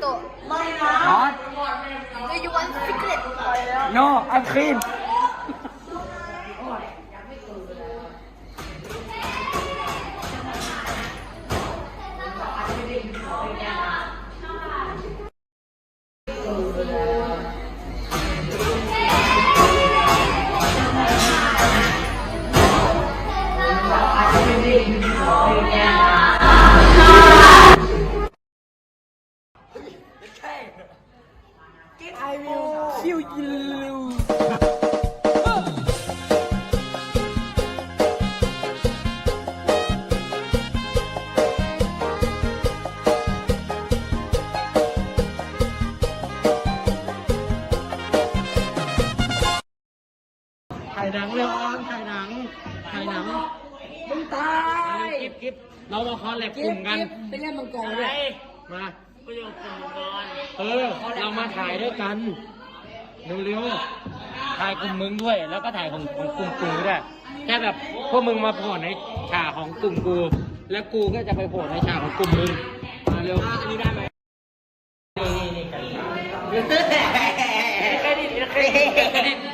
Naruto. Do you want secret? No, I'm clean. รีน I will kill you ถ่ายหนังเลยออนถ่ายหนังถ่ายหนังมึงตาย กิฟกิฟเรามาคอลแลบกลุ่มกัน ไปเล่นมังกรด้วยมา เออ เรามาถ่ายด้วยกันเร็วๆถ่ายกลุ่มมึงด้วย แล้วก็ถ่ายของของกลุ่มกูด้วยแค่แบบพวกมึงมาโผล่ในฉากของกลุ่มกู แล้วกูก็จะไปโผล่ในฉากของกลุ่มมึงมาเร็วอันนี้ได้ไหมนี่นี่นี่กัน